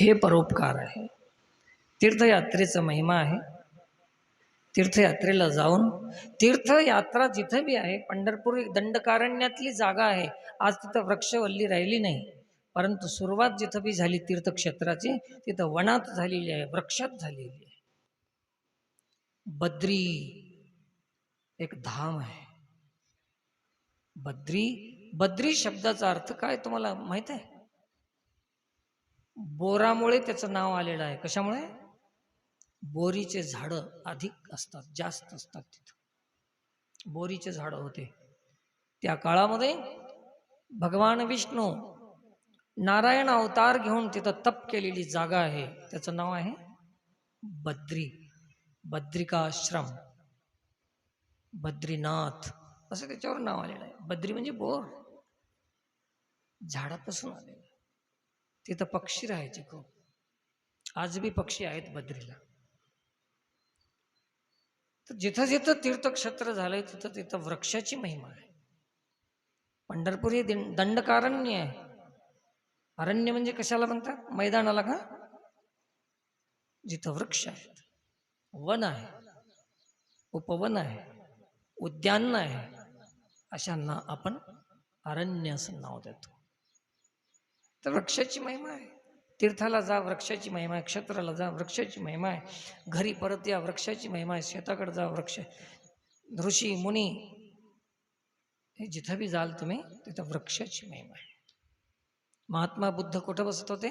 हे परोपकार आहे. तीर्थयात्रेचा महिमा आहे. तीर्थयात्रेला जाऊन तीर्थयात्रा जिथं बी आहे पंढरपूर एक दंडकारण्यातली जागा आहे. आज तिथं वृक्षवल्ली राहिली नाही परंतु सुरुवात जिथं बी झाली तीर्थक्षेत्राची तिथं वनात झालेली आहे वृक्षात झालेली आहे. बद्री एक धाम आहे. बद्री बद्री शब्दाचा अर्थ काय तुम्हाला माहीत आहे? बोरामुळे त्याचं नाव आलेलं आहे. कशामुळे? बोरीचे झाडं अधिक असतात, जास्त असतात तिथं. बोरीचे झाडं होते. त्या काळामध्ये भगवान विष्णू नारायण अवतार घेऊन तिथं तप केलेली जागा आहे. त्याचं नाव आहे बद्री, बद्रिकाश्रम, बद्रीनाथ, असं त्याच्यावर नाव आलेलं आहे. बद्री म्हणजे बोर. झाडापासून आलेलं तिथं पक्षी राहायचे खूप. आज बी पक्षी आहेत बद्रीला. तर जिथं जिथं तीर्थक्षेत्र झालंय तिथं तिथं वृक्षाची महिमा आहे. पंढरपूर हे दंडकारण्य आहे. अरण्य म्हणजे कशाला म्हणतात? मैदानाला का? जिथं वृक्ष आहेत. वन आहे. उपवन आहे. उद्यान आहे. अशांना आपण अरण्य असं नाव देतो. तर वृक्षाची महिमा आहे. तीर्थाला जा वृक्षाची महिमा आहे. क्षेत्राला जा वृक्षाची महिमा आहे. घरी परत या वृक्षाची महिमा आहे. शेताकडे जा वृक्ष. ऋषी मुनी हे जिथं बी जाल तुम्ही तिथं वृक्षाची महिमा आहे. महात्मा बुद्ध कुठं बसत होते?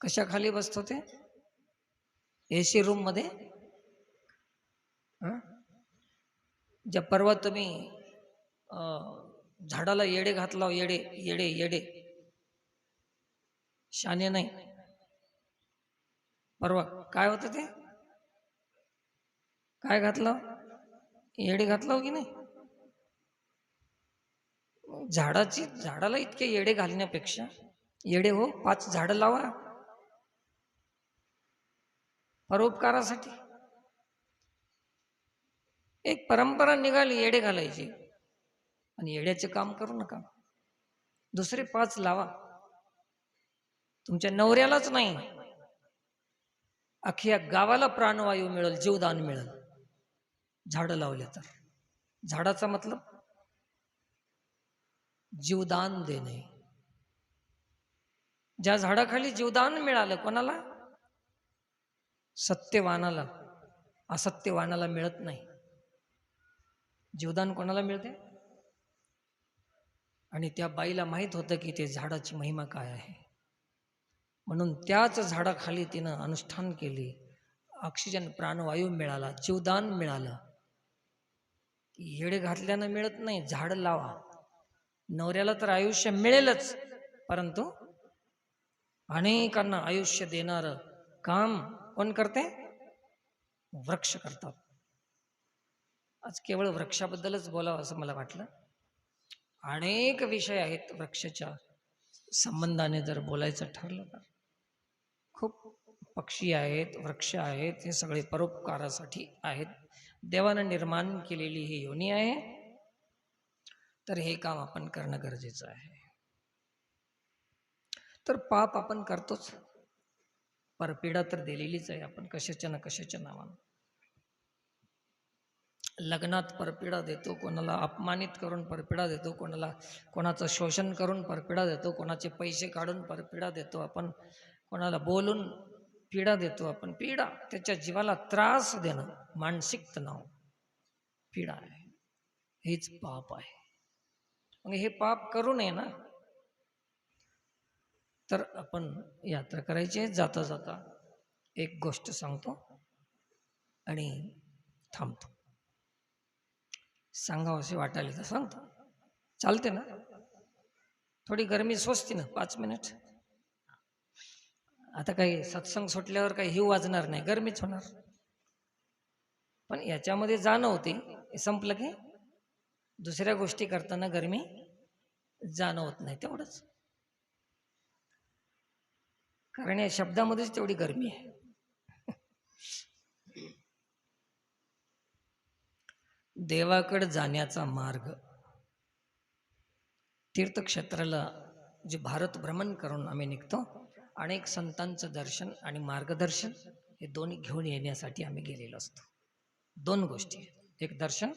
कशाखाली बसत होते? एसी सी रूममध्ये ज्या परवा तुम्ही झाडाला येडे घातला येडे येडे येडे. शाने नाही. परवा काय होतं ते? काय घातलं? येडे घातलं की नाही? झाडाची झाडाला इतके येडे घालण्यापेक्षा येडे हो पाच झाडं लावा. परोपकारासाठी. एक परंपरा निघाली येडे घालायची. आणि येड्याचे काम करू नका. दुसरे पाच लावा. तुमच्या नवऱ्यालाच नाही. अख्ख्या गावाला प्राणवायू मिळेल जीवदान मिळेल. झाडं लावले तर. झाडाचा मतलब? जीवदान देणे. ज्या झाडाखाली जीवदान मिळालं कोणाला? सत्यवानाला. असत्यवानाला मिळत नाही. जीवदान कोणाला मिळते? आणि त्या बाईला माहीत होतं की ते झाडाची महिमा काय आहे. म्हणून त्याच झाडाखाली तिनं अनुष्ठान केली. ऑक्सिजन प्राणवायू मिळाला जीवदान मिळालं. येडे घातल्यानं मिळत नाही झाड लावा. नवऱ्याला तर आयुष्य मिळेलच. परंतु अनेकांना आयुष्य देणारं काम कोण करते? वृक्ष करतात. आज केवळ वृक्षाबद्दलच बोलावं असं मला वाटलं. अनेक विषय आहेत वृक्षाच्या. संबंधाने जर बोलायचं ठरलं तर. खूप पक्षी आहेत वृक्ष आहेत हे सगळे परोपकारासाठी आहेत. देवानं निर्माण केलेली ही योनी आहे. तर हे काम आपण करणं गरजेचं आहे. तर पाप आपण करतोच. परपीडा तर दिलेलीच आहे. आपण कशाच्या ना कशाच्या नावानं. लग्नात परपिडा देतो कोणाला अपमानित करून परपिडा देतो कोणाला कोणाचं शोषण करून परपिडा देतो कोणाचे पैसे काढून परपिडा देतो आपण कोणाला बोलून पीडा देतो आपण पीडा त्याच्या जीवाला त्रास देणं मानसिक तणाव पीडा आहे. हेच पाप आहे. मग हे पाप करू नये ना. तर आपण यात्रा करायची आहे जाता जाता एक गोष्ट सांगतो आणि थांबतो. सांगावं असे वाटायला तर सांगतो चालते ना? थोडी गरमी स्वस्ती ना? पाच मिनिट. आता काही सत्संग सुटल्यावर काही हिव वाजणार नाही. गरमीच होणार. पण याच्यामध्ये जाणं होती. हे संपलं की दुसऱ्या गोष्टी करताना गरमी जाणं होत नाही तेवढंच. कारण या शब्दामध्येच तेवढी गरमी आहे. देवाकडे जाण्याचा मार्ग. तीर्थक्षेत्राला जे भारत भ्रमण करून आम्ही निघतो अनेक संतांचं दर्शन आणि मार्गदर्शन हे दोन्ही घेऊन येण्यासाठी आम्ही गेलेलो असतो. दोन गोष्टी एक दर्शन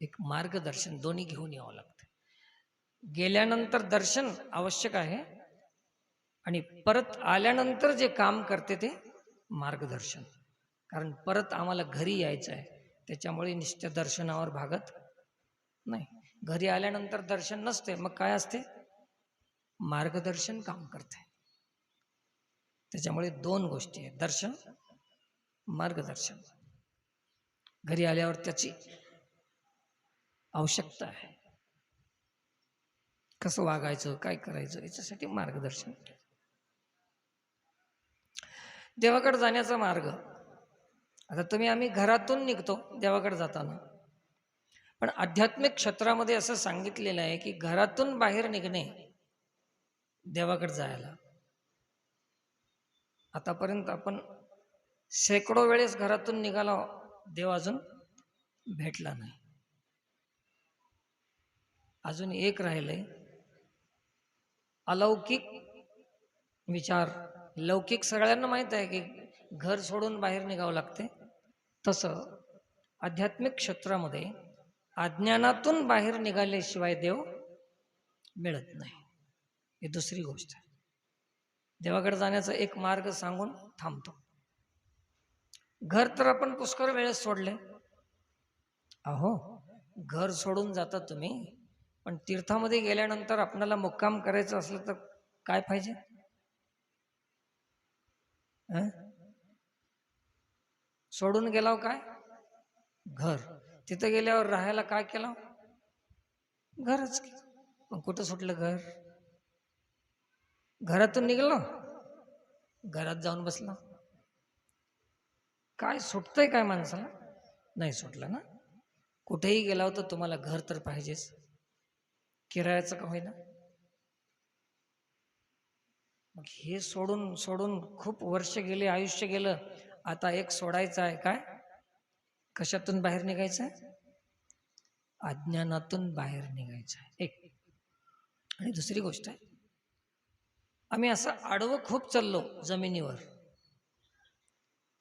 एक मार्गदर्शन दोन्ही घेऊन यावं लागतं. गेल्यानंतर दर्शन आवश्यक आहे आणि परत आल्यानंतर जे काम करते ते मार्गदर्शन. कारण परत आम्हाला घरी यायचं आहे. त्याच्यामुळे निश्चित दर्शनावर भागत नाही. घरी आल्यानंतर दर्शन नसते मग काय असते? मार्गदर्शन काम करते. त्याच्यामुळे दोन गोष्टी आहेत दर्शन मार्गदर्शन. घरी आल्यावर त्याची आवश्यकता आहे. कसं वागायचं काय करायचं याच्यासाठी मार्गदर्शन. देवाकडे जाण्याचा मार्ग आता तुम्ही आम्ही घरातून निघतो देवाकडे जाताना. पण आध्यात्मिक क्षेत्रामध्ये असं सांगितलेलं आहे की घरातून बाहेर निघणे देवाकडे जायला. आतापर्यंत आपण शेकडो वेळेस घरातून निघाला देव अजून भेटला नाही. अजून एक राहिलंय. अलौकिक विचार. लौकिक सगळ्यांना माहीत आहे की घर सोडून बाहेर निघावं लागते. तसं आध्यात्मिक क्षेत्रामध्ये अज्ञानातून बाहेर निघाल्याशिवाय देव मिळत नाही. ही दुसरी गोष्ट आहे. देवाकडे जाण्याचा एक मार्ग सांगून थांबतो. घर तर आपण पुष्कळ वेळेस सोडले. अहो घर सोडून जाता तुम्ही पण तीर्थामध्ये गेल्यानंतर आपल्याला मुक्काम करायचं असलं तर काय पाहिजे? सोडून गेलाव काय? घर. तिथं गेल्यावर राहायला काय केलं घरच केलं. मग कुठं सुटलं घर? घरातून निघलो घरात जाऊन बसला काय सुटतंय काय माणसाला? नाही सुटलं ना? कुठेही गेला होता तुम्हाला घर तर पाहिजेच. किरायाचं का होईना? मग हे सोडून सोडून खूप वर्ष गेले आयुष्य गेलं. आता एक सोडायचं आहे काय? कशातून बाहेर निघायचं? आहे अज्ञानातून बाहेर निघायचं आहे. एक. आणि दुसरी गोष्ट आहे. आम्ही असं आडवं खूप चाललो जमिनीवर.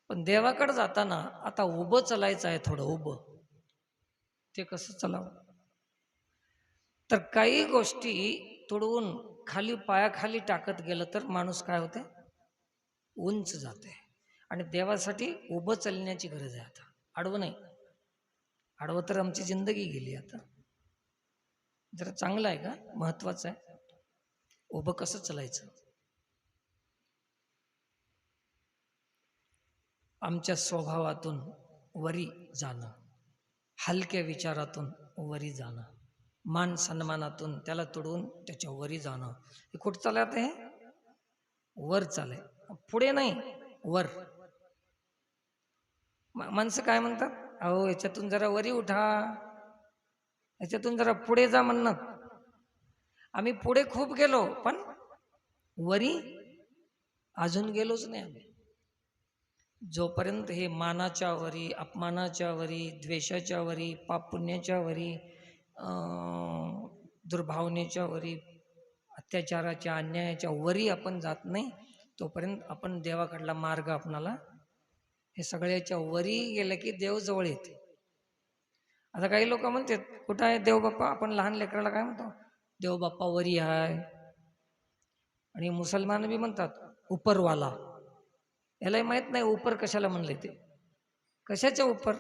पण देवाकडे जाताना आता उभं चालायचं आहे थोडं उभं. ते कसं चालावं? तर काही गोष्टी तुडवून खाली पायाखाली टाकत गेलं तर माणूस काय होते? उंच जाते. आणि देवासाठी उभं चालण्याची गरज आहे आता. आडवं नाही. आडवं तर आमची जिंदगी गेली आता. जरा चांगलं आहे का? महत्वाचं आहे. उभं कसं चालायचं? आमच्या स्वभावातून वरी जाणं. हलक्या विचारातून वरी जाणं. मान सन्मानातून त्याला तुडवून त्याच्या वरी जाणं. हे कुठं चालत आहे वर चालय पुढे नाही. वर. माणसं काय म्हणतात? अहो याच्यातून जरा वरी उठा. याच्यातून जरा पुढे जा म्हणणं. आम्ही पुढे खूप गेलो पण वरी अजून गेलोच नाही आम्ही. जोपर्यंत हे मानाच्या वरी अपमानाच्या वरी द्वेषाच्या वरी पापुण्याच्या वरी दुर्भावनेच्या वरी अत्याचाराच्या अन्यायाच्या वरी आपण जात नाही तोपर्यंत आपण देवाकडला मार्ग आपणाला हे सगळ्याच्या वरी गेलं की देव जवळ येते. आता काही लोक म्हणतात कुठं आहे देव बाप्पा? आपण लहान लेकराला काय म्हणतो? देव बाप्पा वरी आहे. आणि मुसलमान बी म्हणतात उपरवाला. यालाही माहीत नाही उपर कशाला म्हणले ते? कशाच्या उपर?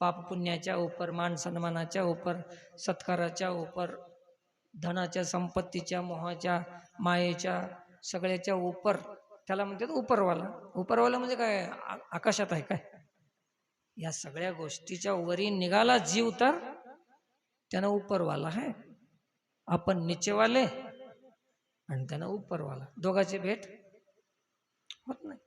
पाप पुण्याच्या उपर मान सन्मानाच्या उपर सत्काराच्या उपर धनाच्या संपत्तीच्या मोहाच्या मायेच्या सगळ्याच्या उपर. त्याला म्हणतात उपरवाला. उपरवाला म्हणजे काय? आकाशात आहे काय? या सगळ्या गोष्टीच्या वरी निघाला जीव तर त्यानं उपरवाला आहे. आपण निचेवाले आणि त्यानं उपरवाला. दोघाची भेट होत नाही.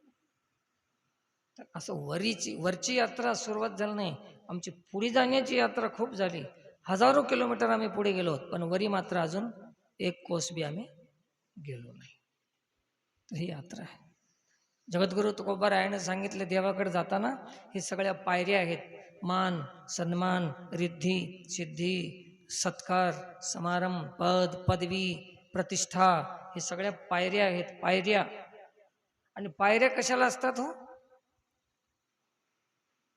तर असं वरीची वरची यात्रा सुरुवात झाली नाही. आमची पुढे जाण्याची यात्रा खूप झाली. हजारो किलोमीटर आम्ही पुढे गेलो आहोत पण वरी मात्र अजून एक कोस बी आम्ही गेलो नाही. तर ही यात्रा आहे. जगद्गुरु तुकोबारायाने सांगितले देवाकडे जाताना हे सगळ्या पायऱ्या आहेत. मान सन्मान रिद्धी सिद्धी सत्कार समारंभ पद पदवी प्रतिष्ठा हे सगळ्या पायऱ्या आहेत. पायऱ्या. आणि पायऱ्या कशाला असतात हो?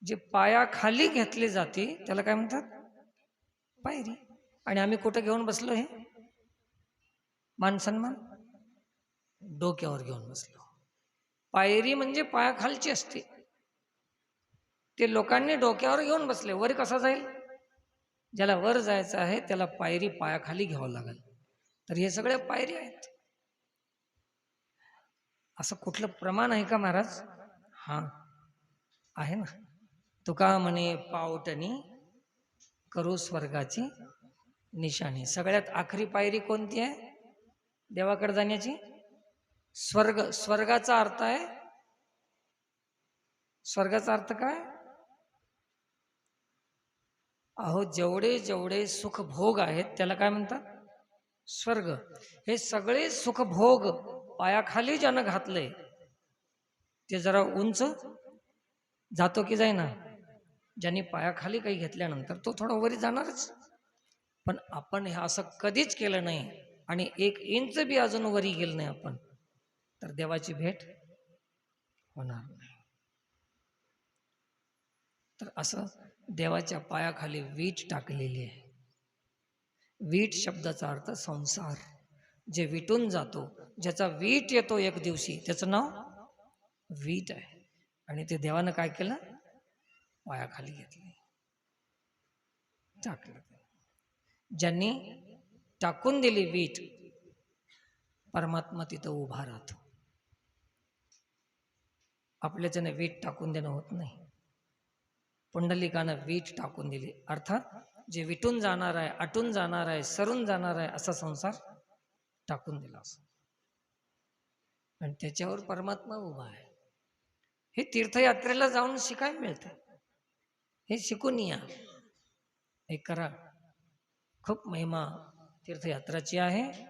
जे पायाखाली घेतले जाते त्याला काय म्हणतात? पायरी. आणि आम्ही कुठं घेऊन बसलो हे? मान सन्मान. डोक्यावर घेऊन बसलो. पायरी म्हणजे पायाखालची असते. ते लोकांनी डोक्यावर घेऊन बसले. वर कसा जाईल? ज्याला वर जायचं आहे त्याला पायरी पायाखाली घ्यावं लागेल. तर हे सगळे पायरी आहेत. असं कुठलं प्रमाण आहे का महाराज? हा आहे ना. तुका म्हणे पावटणी करू स्वर्गाची निशाणी. सगळ्यात आखरी पायरी कोणती आहे? देवाकडे जाण्याची? स्वर्ग स्वर्गाचा अर्थ आहे? स्वर्गाचा अर्थ काय? अहो जेवढे जेवढे सुखभोग आहेत त्याला काय म्हणतात? स्वर्ग. हे सगळे सुखभोग पायाखाली ज्यानं घातले ते जरा उंच जातो की जाईना? ज्यांनी पायाखाली काही घेतल्यानंतर तो थोडा वरी जाणारच. पण आपण हे असं कधीच केलं नाही आणि एक इंच बी अजून वरी गेलं नाही आपण. तर देवाची भेट होणार नाही. तर असं देवाच्या पायाखाली वीट टाकलेली आहे. वीट शब्दाचा अर्थ संसार जे विटून जातो ज्याचा वीट येतो एक दिवशी त्याचं नाव वीट आहे. आणि ते देवानं काय केलं? पायाखाली घेतले. टाकलं. ज्यांनी टाकून दिली वीट परमात्मा तिथं उभा राहतो. आपल्याच्याने वीट टाकून देणं होत नाही. पुंडलिकानं वीट टाकून दिली. अर्थात जे विटून जाणार आहे आटून जाणार आहे सरून जाणार आहे असा संसार टाकून दिला असं. आणि त्याच्यावर परमात्मा उभा आहे. हे तीर्थयात्रेला जाऊन शिकायला मिळतं. हे शिकून या. हे करा. खूप महिमा तीर्थयात्राची आहे.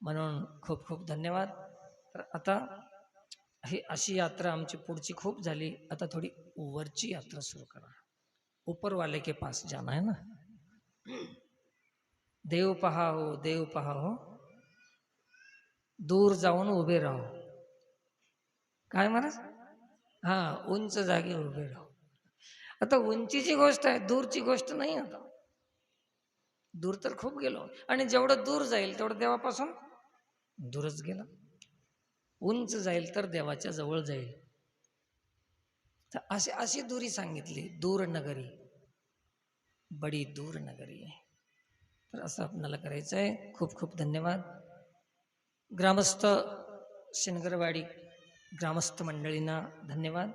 म्हणून खूप खूप धन्यवाद. तर आता हे अशी यात्रा आमची पुढची खूप झाली. आता थोडी वरची यात्रा सुरू करा. ऊपरवाले के पास जाना है ना? देव पहा हो देव पहा हो दूर जाऊन उभे राहो. काय महाराज? हा उंच जागी उभे राहो. आता उंचीची गोष्ट आहे दूरची गोष्ट नाही आता. दूर तर खूप गेलो. आणि जेवढं दूर जाईल तेवढं देवापासून दूरच गेला. उंच जाईल तर देवाच्या जवळ जाईल. तर अशी अशी दुरी सांगितली दूर नगरी बडी दूर नगरी आहे तर असं आपल्याला करायचं आहे खूप खूप धन्यवाद. ग्रामस्थ शिनगरवाडी ग्रामस्थ मंडळींना धन्यवाद.